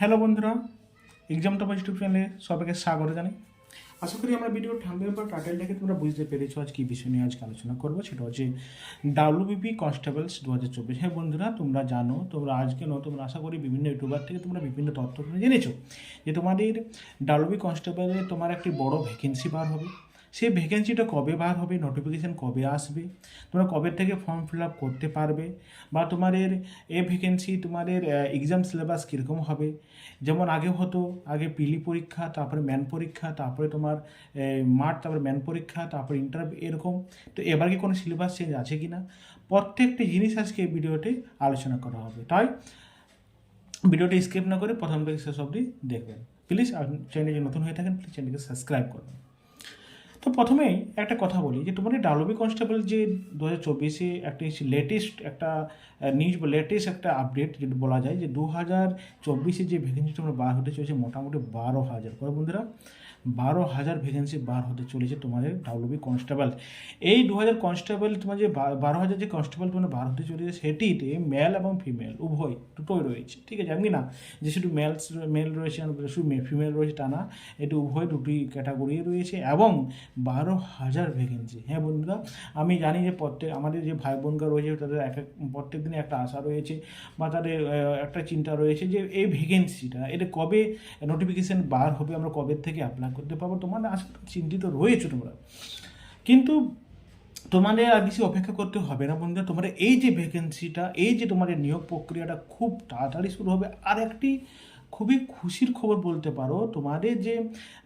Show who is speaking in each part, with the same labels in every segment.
Speaker 1: Hello বন্ধুরা exam topper YouTube চ্যানেলে সবাইকে স্বাগত জানাই। আশা করি আমরা ভিডিও থাম্বেল বা টাইটেল দেখে তোমরা বুঝতে পেরেছ আজ কী বিষয় নিয়ে আজকে আলোচনা করব, সেটা হচ্ছে ডাব্লিউবিপি কনস্টেবলস দু হাজার চব্বিশ। হ্যাঁ বন্ধুরা, তোমরা জানো, তোমরা আজকে নয় তোমরা আশা করি বিভিন্ন ইউটিউবার থেকে তোমরা বিভিন্ন তথ্য জেনেছো যে তোমাদের ডাব্লিউবি কনস্টেবলে তোমার একটি বড় ভ্যাকেন্সি বার হবে। সেই ভ্যাকেন্সিটা কবে বার হবে? নোটিফিকেশান কবে আসবে? তোমরা কবে থেকে ফর্ম ফিল আপ করতে পারবে? বা তোমাদের এ ভ্যাকেন্সি তোমাদের এক্সাম সিলেবাস কীরকম হবে? যেমন আগে হতো, আগে পিলি পরীক্ষা, তারপরে ম্যান পরীক্ষা, তারপরে তোমার মাঠ তারপরে ম্যান পরীক্ষা, তারপরে ইন্টারভিউ এরকম। তো এবার কি কোনো সিলেবাস চেঞ্জ আছে কি না প্রত্যেকটি জিনিস আজকে এই ভিডিওতে আলোচনা করা হবে। তাই ভিডিওটি স্কিপ না করে প্রথম থেকে শেষ অবধি দেখবেন। প্লিজ চ্যানেলে যদি নতুন হয়ে থাকেন প্লিজ চ্যানেলকে সাবস্ক্রাইব করবেন। তো প্রথমেই একটা কথা বলি যে তোমাদের ডালবি কনস্টেবল যে দু হাজার চব্বিশে একটা লেটেস্ট একটা নিউজ বা লেটেস্ট একটা আপডেট যেটা বলা যায় যে দু হাজার চব্বিশে যে ভ্যাকেন্সি তোমরা বার হতে চলেছে মোটামুটি বারো হাজার। করে বন্ধুরা বারো হাজার ভ্যাকেন্সি বার হতে চলেছে তোমাদের ডাব্লিউবি কনস্টেবল এই দু হাজার কনস্টেবল তোমার যে বারো হাজার যে কনস্টেবল তোমার বার হতে চলেছে, সেটিতে মেল এবং ফিমেল উভয় দুটোই রয়েছে। ঠিক আছে এমনি না? যে শুধু মেলস মেল রয়েছে শুধু ফিমেল রয়েছে টা না, এটি উভয় দুটি ক্যাটাগরি রয়েছে এবং বারো হাজার ভ্যাকেন্সি হ্যাঁ বন্ধুরা, আমি জানি যে প্রত্যেক আমাদের যে ভাই বোনরা রয়েছে, তাদের এক এক প্রত্যেক দিনে একটা আশা রয়েছে বা তাদের একটা চিন্তা রয়েছে যে এই ভ্যাকেন্সিটা এটা কবে নোটিফিকেশান বার হবে, আমরা কবে থেকে অ্যাপ্লাই করতে পারব। তোমাদের আসলে চিন্তিত রয়েছে তোমরা। কিন্তু তোমাদের আর বেশি অপেক্ষা করতে হবে না বন্ধুরা। তোমাদের এই যে ভ্যাকেন্সিটা এই যে তোমাদের নিয়োগ প্রক্রিয়াটা খুব তাড়াতাড়ি শুরু হবে। আর একটি খুবই খুশির খবর বলতে পারো। তোমাদের যে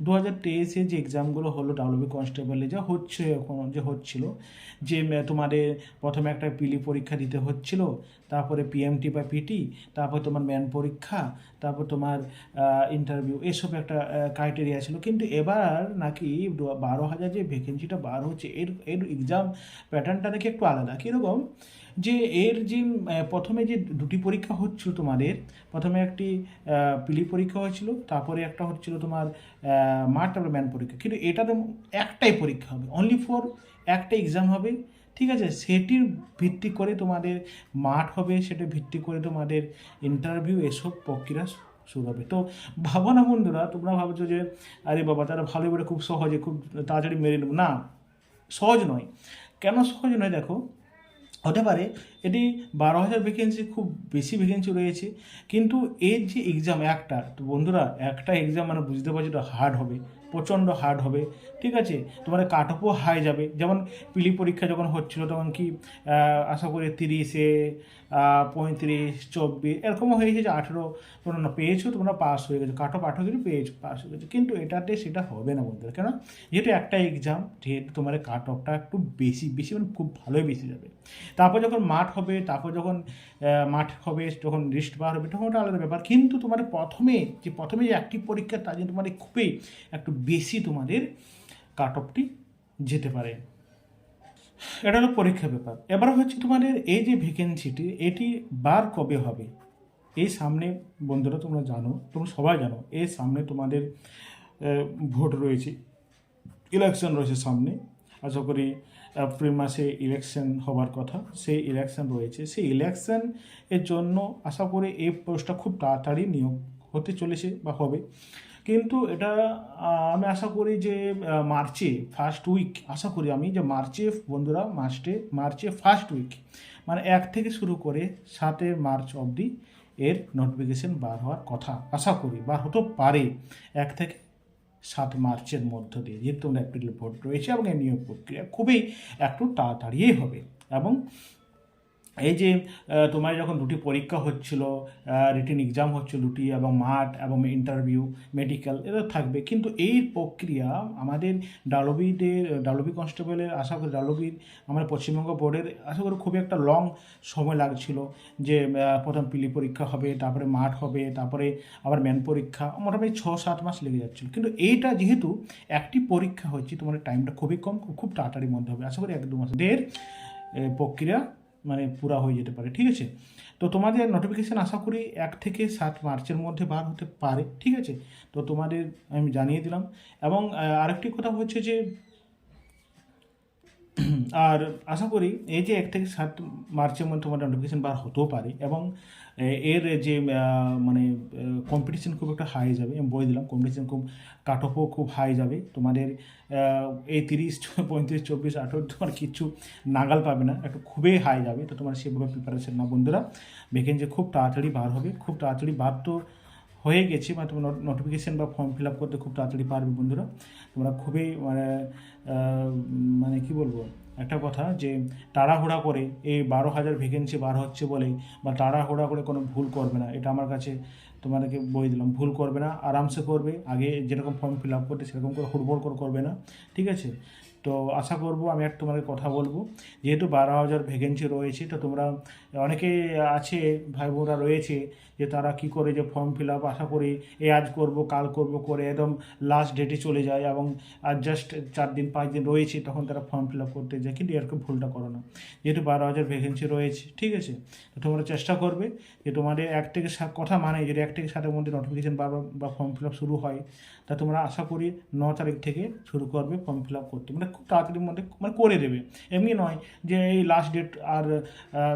Speaker 1: দু হাজার তেইশে যে এক্সামগুলো হলো ডাব্লিউবি কনস্টেবলে যা হচ্ছে এখন যে হচ্ছিল, যে তোমাদের প্রথমে একটা পিলি পরীক্ষা দিতে হচ্ছিল, তারপরে পিএমটি বা পিটি তারপর তোমার ম্যান পরীক্ষা, তারপর তোমার ইন্টারভিউ এসব একটা ক্রাইটেরিয়া ছিল। কিন্তু এবার নাকি বারো হাজার যে ভ্যাকেন্সিটা বার হচ্ছে, এর এর এক্সাম প্যাটার্নটা নাকি একটু আলাদা। কীরকম? যে এর যে প্রথমে যে দুটি পরীক্ষা হচ্ছিল তোমাদের, প্রথমে একটি পিলি পরীক্ষা হয়েছিল, তারপরে একটা হচ্ছিল তোমার মাঠ তারপরে ম্যান পরীক্ষা। কিন্তু এটাতে একটাই পরীক্ষা হবে অনলি ফর একটা এক্সাম হবে, ঠিক আছে? সেটির ভিত্তি করে তোমাদের মাঠ হবে সেটা ভিত্তি করে তোমাদের ইন্টারভিউ এসব প্রক্রিয়া শুরু হবে। তো ভাবো না বন্ধুরা, তোমরা ভাবছ যে, আরে বাবা তারা ভালো বলে খুব সহজে, খুব তাড়াতাড়ি মেরে নেব। না, সহজ নয়। কেন সহজ নয় দেখো? হতে পারে এটি বারো হাজার ভ্যাকেন্সি খুব বেশি ভ্যাকেন্সি রয়েছে। কিন্তু এর যে এক্সাম একটা তো বন্ধুরা, একটা এক্সাম মানে বুঝতে পারছি এটা হার্ড হবে। প্রচণ্ড হার্ড হবে। ঠিক আছে? তোমার কাট অফও হাই যাবে। যেমন পিলি পরীক্ষা যখন হচ্ছিল তখন কি আশা করি তিরিশে পঁয়ত্রিশ, চব্বিশ, এরকমও হয়েছে যে আঠেরো তোমরা পেয়েছ, তোমরা পাস হয়ে গেছো। কাট অফ আঠেরো পেয়েছ পাস হয়ে গেছো। কিন্তু এটাতে সেটা হবে না বন্ধুরা। কেন? যেহেতু একটা এক্সাম যেহেতু তোমার কাট অফটা একটু বেশি বেশি মানে খুব ভালোই বেশি যাবে। তারপর যখন মাঠ হবে, তারপর যখন মাঠ হবে, যখন লিস্ট বার হবে, তখন ওটা আলাদা ব্যাপার। কিন্তু তোমার প্রথমে, যে প্রথমে যে একটি পরীক্ষা তার জন্য তোমার খুবই একটু বেশি তোমাদের কাট অফটি যেতে পারে। এটা হলো পরীক্ষা ব্যাপার। এবার হচ্ছে তোমাদের এই যে ভ্যাকেন্সিটি এটি বার কবে হবে? এই সামনে বন্ধুরা তোমরা জানো, তোমরা সবাই জানো, এই সামনে তোমাদের ভোট রয়েছে। ইলেকশন রয়েছে সামনে। আশা করি এপ্রিল মাসে ইলেকশন হবার কথা, সেই ইলেকশন রয়েছে। সেই ইলেকশন এর জন্য আশা করি এই পোস্টটা খুব তাড়াতাড়ি নিয়োগ হতে চলেছে বা হবে। কিন্তু এটা আমি আশা করি যে মার্চে ফার্স্ট উইক আশা করি আমি যে মার্চে, বন্ধুরা, মার্চে মার্চে ফার্স্ট উইক মানে এক থেকে শুরু করে সাতে মার্চ অবধি এর নোটিফিকেশন বার হওয়ার কথা আশা করি বার হতে পারে এক থেকে সাত মার্চের মধ্য দিয়ে, যেহেতু এপ্রিল ভোট রয়েছে এবং এই নিয়োগ প্রক্রিয়া খুবই একটু তাড়াতাড়িই হবে এবং এই যে তোমার যখন দুটি পরীক্ষা হচ্ছিল রিটেন এক্সাম হচ্ছিল দুটি এবং মাঠ এবং ইন্টারভিউ মেডিকেল এটা থাকবে। কিন্তু এই প্রক্রিয়া আমাদের ডালবিদের ডালবি কনস্টেবলের আশা করি ডালবির আমাদের পশ্চিমবঙ্গ বোর্ডের আশা করি খুবই একটা লং সময় লাগছিল যে প্রথম পিলি পরীক্ষা হবে, তারপরে মাঠ হবে, তারপরে আবার ম্যান পরীক্ষা, মোটামুটি ছ সাত মাস লেগে যাচ্ছিল। কিন্তু এইটা যেহেতু একটি পরীক্ষা হচ্ছে, তোমার টাইমটা খুবই কম, খুব তাড়াতাড়ির মধ্যে হবে, আশা করি এক দু মাসের প্রক্রিয়া মানে পুরা হয়ে যেতে পারে, ঠিক আছে? তো তোমাদের নোটিফিকেশান আশা করি এক থেকে সাত মার্চের মধ্যে বার হতে পারে, ঠিক আছে? তো তোমাদের আমি জানিয়ে দিলাম। এবং আরেকটি কথা হচ্ছে যে আর আশা করি এই যে এক থেকে সাত মার্চের মধ্যে তোমার নোটিফিকেশন বার হতেও পারে এবং এর যে মানে কম্পিটিশন খুব একটা হাই যাবে। আমি বলে দিলাম কম্পিটিশন খুব কাট অফও খুব হাই যাবে। তোমাদের এই তিরিশ, পঁয়ত্রিশ, চব্বিশ, আঠেরো তোমার কিচ্ছু নাগাল পাবে না। একটু খুবই হাই যাবে। তো তোমার সেভাবে প্রিপারেশন না বন্ধুরা। ভ্যাকেন্সি খুব তাড়াতাড়ি বার হবে। খুব তাড়াতাড়ি বার তো হয়ে গেছে মানে তোমার নোটিফিকেশান বা ফর্ম ফিল আপ করতে খুব তাড়াতাড়ি পারবে বন্ধুরা। তোমরা খুবই মানে মানে কি বলব? একটা কথা যে তাড়াহুড়া করে এই বারো হাজার ভ্যাকেন্সি বার হচ্ছে বলে বা তাড়াহুড়া করে কোনো ভুল করবে না, এটা আমার কাছে তোমাদেরকে বই দিলাম। ভুল করবে না, আরামসে করবে, আগে যেরকম ফর্ম ফিল আপ করতে সেরকম করে হুড়বড় করে করবে না, ঠিক আছে? তো আশা করব আমি একটা তোমাদের কথা বলব। যেহেতু বারো হাজার ভ্যাকেন্সি রয়েছে, তো তোমরা অনেকে আছে, ভাই বোনরা রয়েছে যে তারা কি করে যে ফর্ম ফিল আপ আশা করি এ আজ করব, কাল করব করে একদম লাস্ট ডেটে চলে যায় এবং আর জাস্ট চার দিন, পাঁচ দিন রয়েছে তখন তারা ফর্ম ফিল আপ করতে যায়। কিন্তু এরকম ভুলটা করো না। যেহেতু বারো হাজার ভ্যাকেন্সি রয়েছে, ঠিক আছে? তো তোমরা চেষ্টা করবে যে তোমাদের এক থেকে সাত, কথা মানে যদি এক থেকে সাতের মধ্যে নোটিফিকেশান বা বা ফর্ম ফিল আপ শুরু হয়, তা তোমরা আশা করি ন তারিখ থেকে শুরু করবে ফর্ম ফিল আপ করতে। মানে খুব তাড়াতাড়ির মধ্যে মানে করে দেবে। এমনি নয় যে এই লাস্ট ডেট আর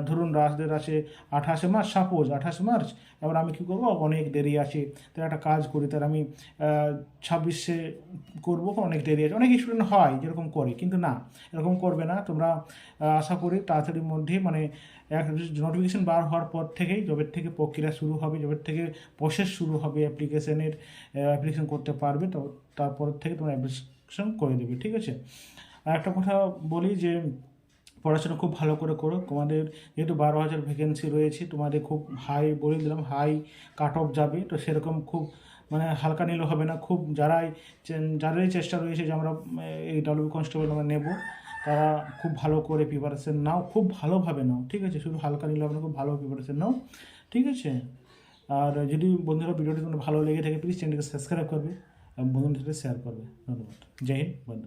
Speaker 1: ধরুন লাস্ট ডেট আছে আঠাশে মার্চ সাপোজ আঠাশে মার্চ এবার আমি কী করব? অনেক দেরি আছে তার একটা কাজ করি তার আমি ছাব্বিশে করব, অনেক দেরি আছে অনেক স্টুডেন্ট হয়, যেরকম করে, কিন্তু না, এরকম করবে না। তোমরা আশা করি তাড়াতাড়ির মধ্যে মানে এক নোটিফিকেশান বার হওয়ার পর থেকেই জবের থেকে প্রক্রিয়া শুরু হবে জবের থেকে প্রসেস শুরু হবে অ্যাপ্লিকেশনের অ্যাপ্লিকেশান করতে পারবে, তো তারপর থেকে তোমরা অ্যাপ্লিকেশন করে দেবে, ঠিক আছে? আর একটা কথা বলি যে পড়াশোনা খুব ভালো করে করো। তোমাদের যেহেতু বারো হাজার ভ্যাকেন্সি রয়েছে, তোমাদের খুব হাই বলে দিলাম হাই কাট অফ যাবে। তো সেরকম খুব মানে হালকা নিলে হবে না। খুব যারাই যারাই চেষ্টা রয়েছে যে আমরা এই ডাব্লিউ কনস্টেবল আমরা নেব, তারা খুব ভালো করে প্রিপারেশন নাও, খুব ভালোভাবে নাও, ঠিক আছে? শুধু হালকা নিলে হবে না, খুব ভালো প্রিপারেশান নাও, ঠিক আছে? আর যদি বন্ধুরা ভিডিওটি তোমার ভালো লেগে থাকে প্লিজ চ্যানেলকে সাবস্ক্রাইব করবে এবং বন্ধুদের সাথে শেয়ার করবে। ধন্যবাদ। জয় হিন্দ বন্ধু